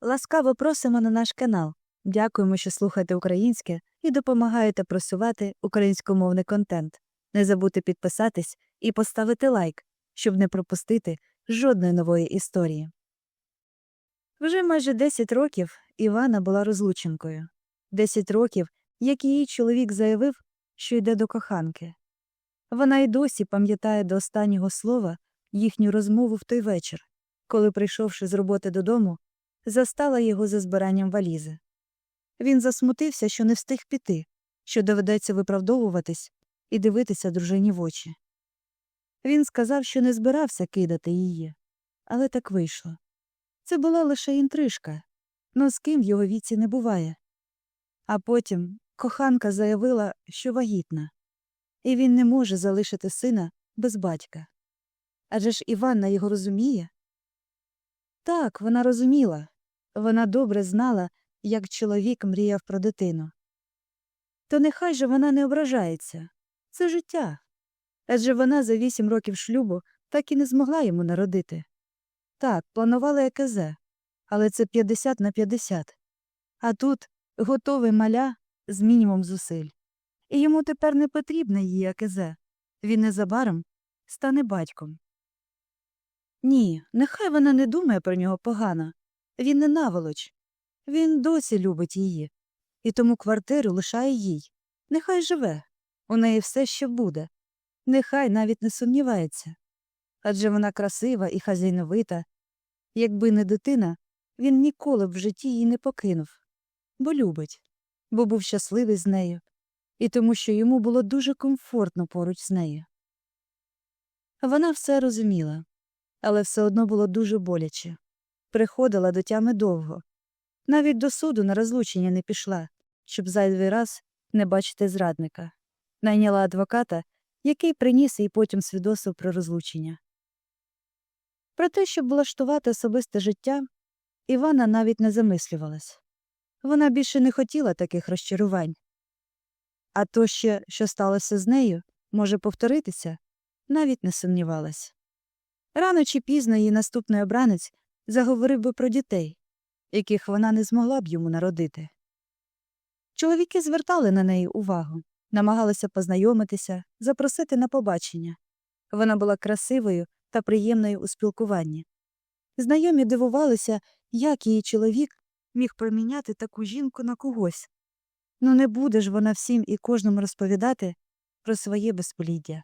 Ласкаво просимо на наш канал. Дякуємо, що слухаєте українське і допомагаєте просувати українськомовний контент. Не забудьте підписатись і поставити лайк, щоб не пропустити жодної нової історії. Вже майже 10 років Івана була розлученкою. 10 років, як її чоловік заявив, що йде до коханки. Вона й досі пам'ятає до останнього слова їхню розмову в той вечір, коли, прийшовши з роботи додому, застала його за збиранням валізи. Він засмутився, що не встиг піти, що доведеться виправдовуватись і дивитися дружині в очі. Він сказав, що не збирався кидати її, але так вийшло. Це була лише інтрижка, но з ким в його віці не буває. А потім коханка заявила, що вагітна, і він не може залишити сина без батька. Адже ж Іванна його розуміє? Так, вона розуміла. Вона добре знала, як чоловік мріяв про дитину. То нехай же вона не ображається це життя. Адже вона за вісім років шлюбу так і не змогла йому народити. Так, планувала ЕКЗ, але це 50 на 50. А тут готовий маля з мінімум зусиль. І йому тепер не потрібне її ЕКЗ. Він незабаром стане батьком. Ні, нехай вона не думає про нього погано. Він не наволоч. Він досі любить її. І тому квартиру лишає їй. Нехай живе. У неї все ще буде. Нехай навіть не сумнівається. Адже вона красива і хазяйновита. Якби не дитина, він ніколи б в житті її не покинув. Бо любить, бо був щасливий з нею, і тому, що йому було дуже комфортно поруч з нею. Вона все розуміла, але все одно було дуже боляче. Приходила до тями довго. Навіть до суду на розлучення не пішла, щоб зайвий раз не бачити зрадника. Найняла адвоката, який приніс їй потім свідоцтво про розлучення. Про те, щоб влаштувати особисте життя, Івана навіть не замислювалась. Вона більше не хотіла таких розчарувань. А то ще, що сталося з нею, може повторитися, навіть не сумнівалась. Рано чи пізно її наступний обранець заговорив би про дітей, яких вона не змогла б йому народити. Чоловіки звертали на неї увагу, намагалися познайомитися, запросити на побачення. Вона була красивою та приємною у спілкуванні. Знайомі дивувалися, як її чоловік міг проміняти таку жінку на когось. Ну не буде ж вона всім і кожному розповідати про своє безполіддя.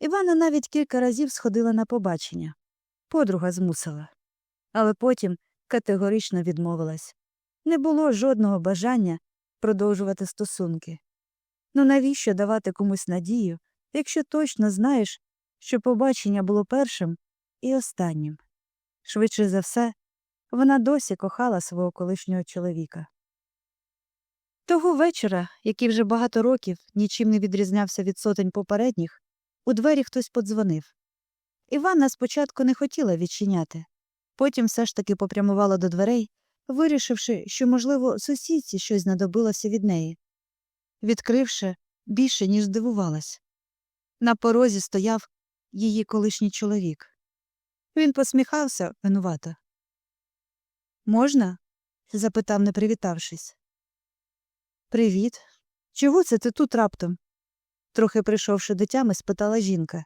Івана навіть кілька разів сходила на побачення. Подруга змусила. Але потім категорично відмовилась. Не було жодного бажання продовжувати стосунки. Ну навіщо давати комусь надію, якщо точно знаєш, що побачення було першим і останнім? Швидше за все, вона досі кохала свого колишнього чоловіка. Того вечора, який вже багато років нічим не відрізнявся від сотень попередніх, у двері хтось подзвонив. Іванна спочатку не хотіла відчиняти, потім все ж таки попрямувала до дверей, вирішивши, що, можливо, сусідці щось знадобилося від неї. Відкривши, більше, ніж здивувалась. На порозі стояв її колишній чоловік. Він посміхався винувато. Можна? запитав, не привітавшись. Привіт. Чого це ти тут раптом? трохи прийшовши до тями, спитала жінка.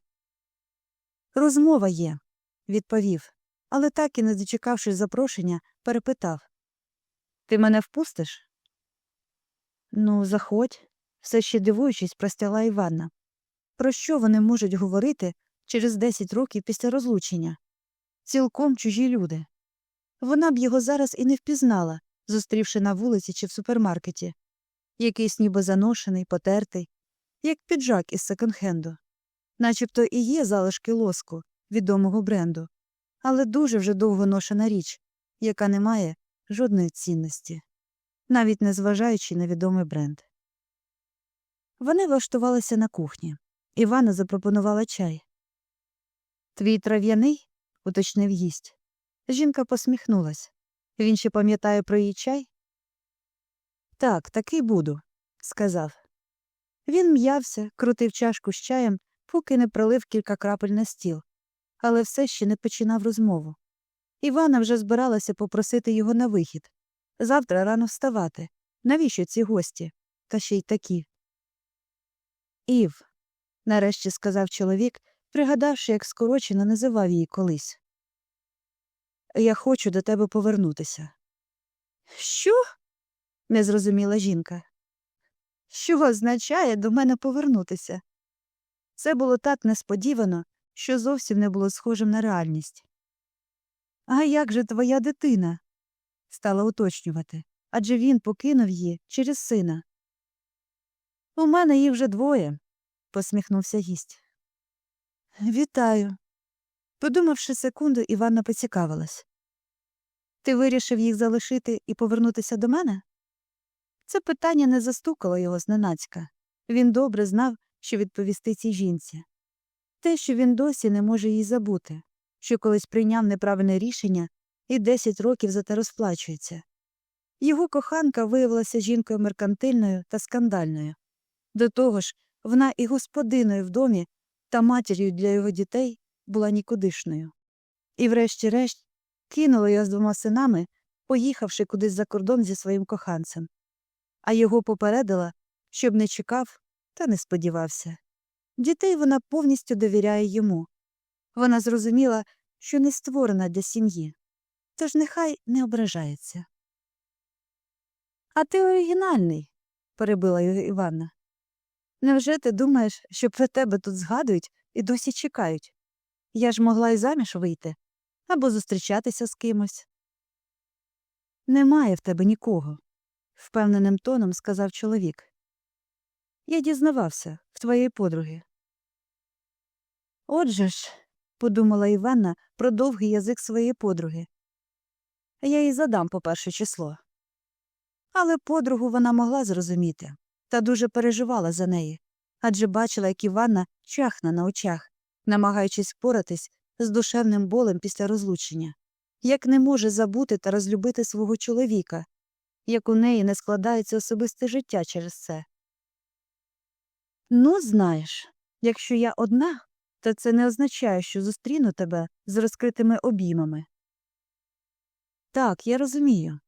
Розмова є, відповів, але так і не дочекавшись запрошення, перепитав Ти мене впустиш? Ну, заходь, все ще дивуючись, простяла Іванна. Про що вони можуть говорити через 10 років після розлучення? Цілком чужі люди. Вона б його зараз і не впізнала, зустрівши на вулиці чи в супермаркеті. Якийсь ніби заношений, потертий, як піджак із секонд-хенду. Начебто і є залишки лоску відомого бренду, але дуже вже довго ношена річ, яка не має жодної цінності, навіть не зважаючи на відомий бренд. Вони влаштувалися на кухні. Івана запропонувала чай. Твій трав'яний? уточнив гість. Жінка посміхнулась. Він ще пам'ятає про її чай? Так, такий буду, сказав. Він м'явся, крутив чашку з чаєм, поки не пролив кілька крапель на стіл, але все ще не починав розмову. Івана вже збиралася попросити його на вихід. Завтра рано вставати. Навіщо ці гості? Та ще й такі. Ів, нарешті сказав чоловік, пригадавши, як скорочено називав її колись. Я хочу до тебе повернутися. Що? не зрозуміла жінка. Що означає до мене повернутися? Це було так несподівано, що зовсім не було схожим на реальність. А як же твоя дитина? стала уточнювати, адже він покинув її через сина. У мене їх вже двоє, посміхнувся гість. Вітаю. Подумавши секунду, Іванна поцікавилась. Ти вирішив їх залишити і повернутися до мене? Це питання не застукало його зненацька. Він добре знав, що відповісти цій жінці. Те, що він досі не може її забути, що колись прийняв неправильне рішення і 10 років за те розплачується. Його коханка виявилася жінкою меркантильною та скандальною. До того ж, вона і господиною в домі та матір'ю для його дітей була нікудишною. І, врешті-решт, кинула його з двома синами, поїхавши кудись за кордон зі своїм коханцем. А його попередила, щоб не чекав та не сподівався. Дітей вона повністю довіряє йому. Вона зрозуміла, що не створена для сім'ї, тож нехай не ображається. А ти оригінальний, перебила його Іванна. Невже ти думаєш, що про тебе тут згадують і досі чекають? Я ж могла й заміж вийти або зустрічатися з кимось. Немає в тебе нікого, впевненим тоном сказав чоловік. Я дізнавався в твоєї подруги. Отже ж, подумала Іванна про довгий язик своєї подруги. Я їй задам по перше число. Але подругу вона могла зрозуміти та дуже переживала за неї, адже бачила, як Іванна чахне на очах, намагаючись впоратись з душевним болем після розлучення, як не може забути та розлюбити свого чоловіка, як у неї не складається особисте життя через це. Ну, знаєш, якщо я одна, то це не означає, що зустріну тебе з розкритими обіймами. Так, я розумію.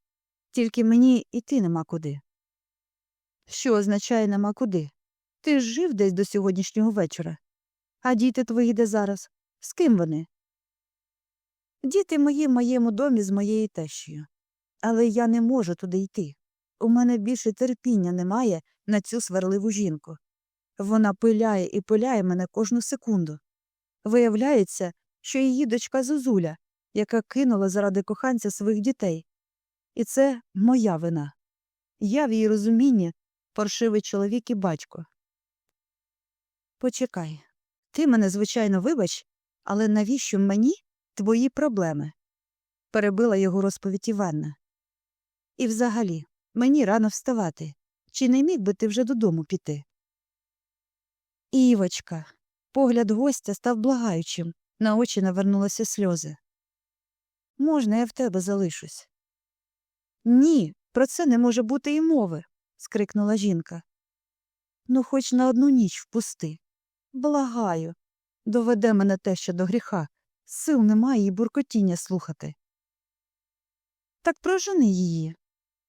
Тільки мені іти нема куди. Що означає нема куди? Ти ж жив десь до сьогоднішнього вечора. А діти твої де зараз? З ким вони? Діти мої в моєму домі з моєю тещею. Але я не можу туди йти. У мене більше терпіння немає на цю сварливу жінку. Вона пиляє і пиляє мене кожну секунду. Виявляється, що її дочка Зозуля, яка кинула заради коханця своїх дітей. І це моя вина. Я в її розумінні паршивий чоловік і батько. Почекай. Ти мене, звичайно, вибач, але навіщо мені твої проблеми? перебила його розповідь Іванна. І взагалі, мені рано вставати. Чи не міг би ти вже додому піти? Івочка. Погляд гостя став благаючим, на очі навернулися сльози. Можна, я в тебе залишусь. Ні, про це не може бути і мови. скрикнула жінка. Ну, хоч на одну ніч впусти. Благаю. Доведе мене те, що до гріха. Сил немає і буркотіння слухати. Так прожени її.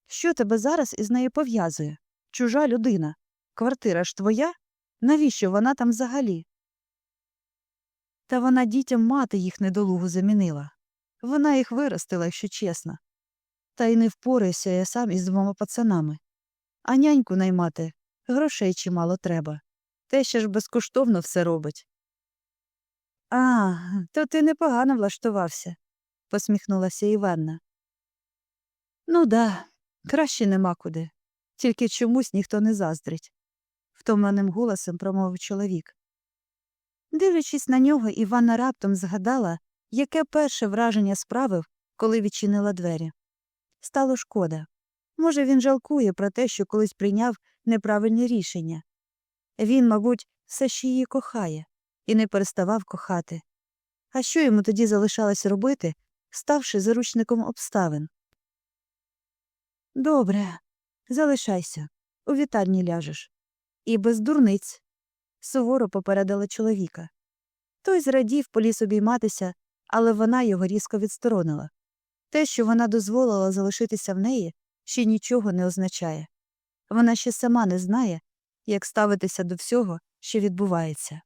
Що тебе зараз із нею пов'язує? Чужа людина. Квартира ж твоя? Навіщо вона там взагалі? Та вона дітям мати їх недолугу замінила. Вона їх виростила, якщо чесно. Та й не впорайся я сам із двома пацанами. А няньку наймати грошей чимало треба. Те ще ж безкоштовно все робить. А, то ти непогано влаштувався, посміхнулася Іванна. Ну да, краще нема куди. Тільки чомусь ніхто не заздрить, втомленим голосом промовив чоловік. Дивлячись на нього, Іванна раптом згадала, яке перше враження справив, коли відчинила двері. Стало шкода. Може, він жалкує про те, що колись прийняв неправильне рішення. Він, мабуть, все ще її кохає і не переставав кохати. А що йому тоді залишалось робити, ставши заручником обставин? Добре, залишайся, у вітальні ляжеш. І без дурниць, суворо попередила чоловіка. Той зрадів, поліз обійматися, але вона його різко відсторонила. Те, що вона дозволила залишитися в неї, ще нічого не означає. Вона ще сама не знає, як ставитися до всього, що відбувається.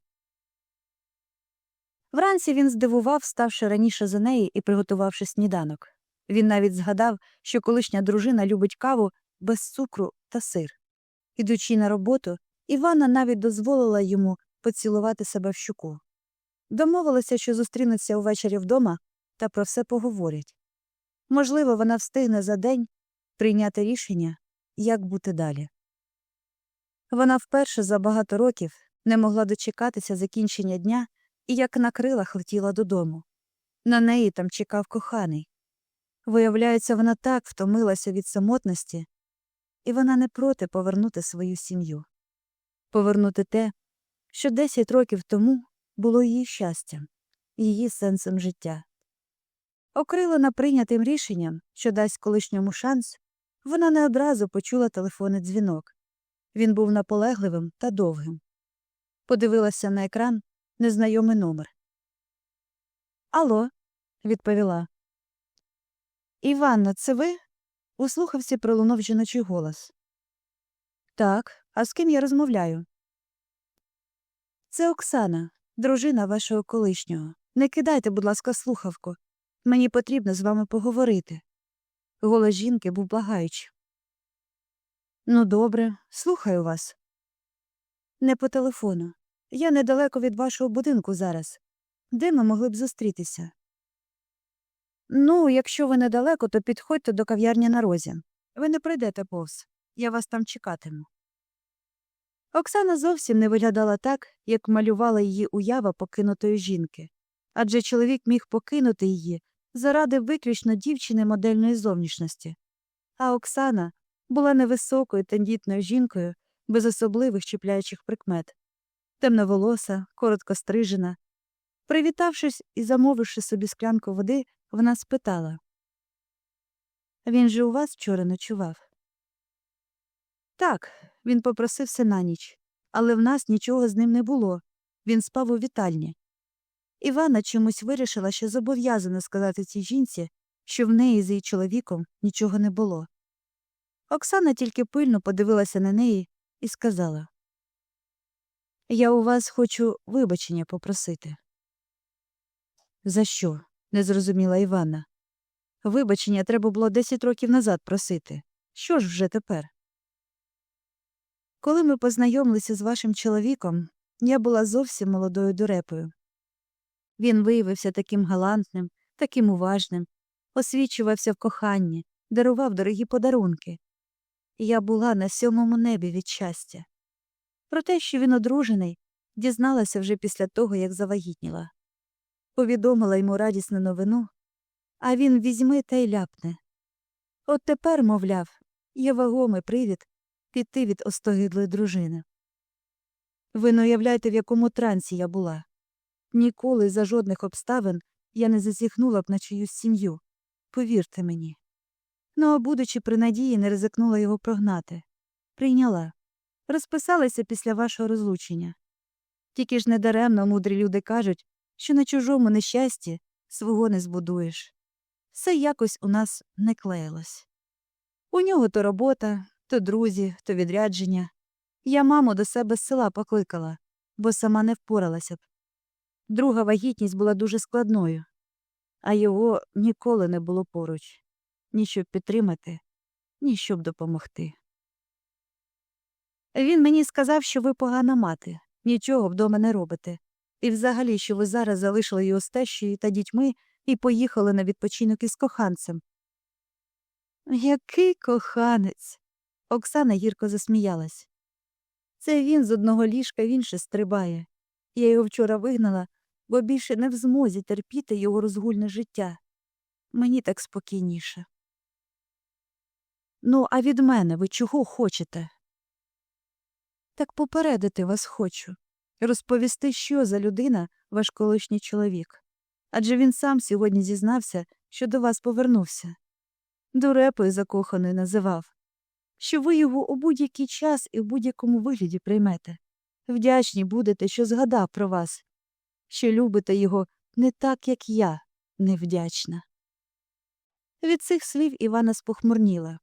Вранці він здивував, ставши раніше за неї і приготувавши сніданок. Він навіть згадав, що колишня дружина любить каву без цукру та сир. Ідучи на роботу, Іванна навіть дозволила йому поцілувати себе в щуку. Домовилися, що зустрінуться увечері вдома та про все поговорять. Можливо, вона встигне за день прийняти рішення, як бути далі. Вона вперше за багато років не могла дочекатися закінчення дня і як на крилах летіла додому. На неї там чекав коханий. Виявляється, вона так втомилася від самотності, і вона не проти повернути свою сім'ю, повернути те, що десять років тому було її щастям, її сенсом життя. Окрилена прийнятим рішенням, що дасть колишньому шанс, вона не одразу почула телефонний дзвінок. Він був наполегливим та довгим. Подивилася на екран незнайомий номер. Алло, відповіла. Іванна, це ви? У слухавці пролунув жіночий голос. Так, а з ким я розмовляю? Це Оксана, дружина вашого колишнього. Не кидайте, будь ласка, слухавку. Мені потрібно з вами поговорити. Голос жінки був благаючий. Ну, добре, слухаю вас. Не по телефону. Я недалеко від вашого будинку зараз. Де ми могли б зустрітися? Ну, якщо ви недалеко, то підходьте до кав'ярні на розі. Ви не прийдете повз. Я вас там чекатиму. Оксана зовсім не виглядала так, як малювала її уява покинутої жінки. Адже чоловік міг покинути її заради виключно дівчини модельної зовнішності. А Оксана була невисокою тендітною жінкою без особливих чіпляючих прикмет. Темноволоса, коротко стрижена. Привітавшись і замовивши собі склянку води, вона спитала Він же у вас вчора ночував? Так, він попросився на ніч, але в нас нічого з ним не було. Він спав у вітальні. Івана чомусь вирішила, що зобов'язана сказати цій жінці, що в неї з її чоловіком нічого не було. Оксана тільки пильно подивилася на неї і сказала Я у вас хочу вибачення попросити. За що? не зрозуміла Іванна. Вибачення треба було десять років назад просити. Що ж вже тепер? Коли ми познайомилися з вашим чоловіком, я була зовсім молодою дурепою. Він виявився таким галантним, таким уважним, освічувався в коханні, дарував дорогі подарунки. Я була на сьомому небі від щастя. Про те, що він одружений, дізналася вже після того, як завагітніла. Повідомила йому радісну новину, а він візьми та й ляпне. От тепер, мовляв, є вагомий привід піти від остогидлої дружини. Ви не уявляєте, в якому трансі я була. Ніколи за жодних обставин я не зазіхнула б на чиюсь сім'ю. Повірте мені. Ну, а будучи при надії, не ризикнула його прогнати. Прийняла. Розписалася після вашого розлучення. Тільки ж недаремно мудрі люди кажуть, що на чужому нещасті свого не збудуєш. Все якось у нас не клеїлось. У нього то робота, то друзі, то відрядження. Я маму до себе з села покликала, бо сама не впоралася б. Друга вагітність була дуже складною, а його ніколи не було поруч ні щоб підтримати, ні щоб допомогти. Він мені сказав, що ви погана мати, нічого вдома не робите, і взагалі, що ви зараз залишили його з та дітьми і поїхали на відпочинок із коханцем. Який коханець. Оксана гірко засміялась. Це він з одного ліжка в інше стрибає. Я його вчора вигнала, бо більше не в змозі терпіти його розгульне життя. Мені так спокійніше. Ну, а від мене ви чого хочете? Так попередити вас хочу, розповісти, що за людина ваш колишній чоловік. Адже він сам сьогодні зізнався, що до вас повернувся. Дурепою закоханою називав, що ви його у будь-який час і в будь-якому вигляді приймете. Вдячні будете, що згадав про вас, що любите його не так, як я, невдячна. Від цих слів Івана спохмурніла.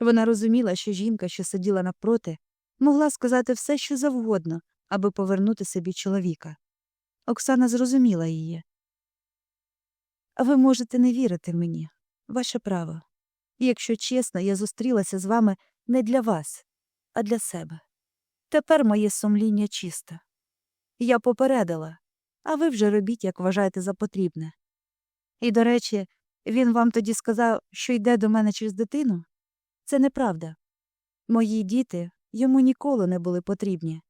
Вона розуміла, що жінка, що сиділа напроти, могла сказати все, що завгодно, аби повернути собі чоловіка. Оксана зрозуміла її. Ви можете не вірити мені, ваше право. І якщо чесно, я зустрілася з вами не для вас, а для себе. Тепер моє сумління чисте. Я попередила, а ви вже робіть, як вважаєте за потрібне. І, до речі, він вам тоді сказав, що йде до мене через дитину? Це неправда. Мої діти йому ніколи не були потрібні.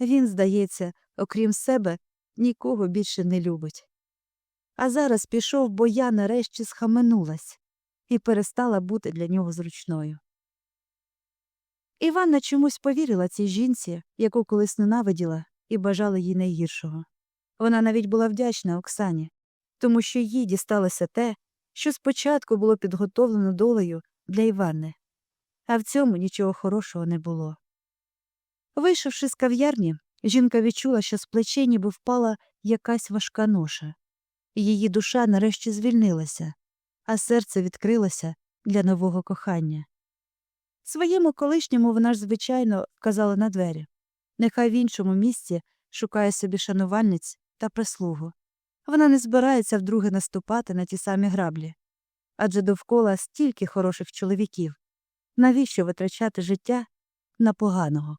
Він, здається, окрім себе, нікого більше не любить. А зараз пішов, бо я нарешті схаменулась і перестала бути для нього зручною. Іванна чомусь повірила цій жінці, яку колись ненавиділа і бажала їй найгіршого. Вона навіть була вдячна Оксані, тому що їй дісталося те, що спочатку було підготовлено долею для Іванни, а в цьому нічого хорошого не було. Вийшовши з кав'ярні, жінка відчула, що з плечей ніби впала якась важка ноша. Її душа нарешті звільнилася, а серце відкрилося для нового кохання. Своєму колишньому вона ж, звичайно, вказала на двері. Нехай в іншому місці шукає собі шанувальниць та прислугу. Вона не збирається вдруге наступати на ті самі граблі. Адже довкола стільки хороших чоловіків. Навіщо витрачати життя на поганого?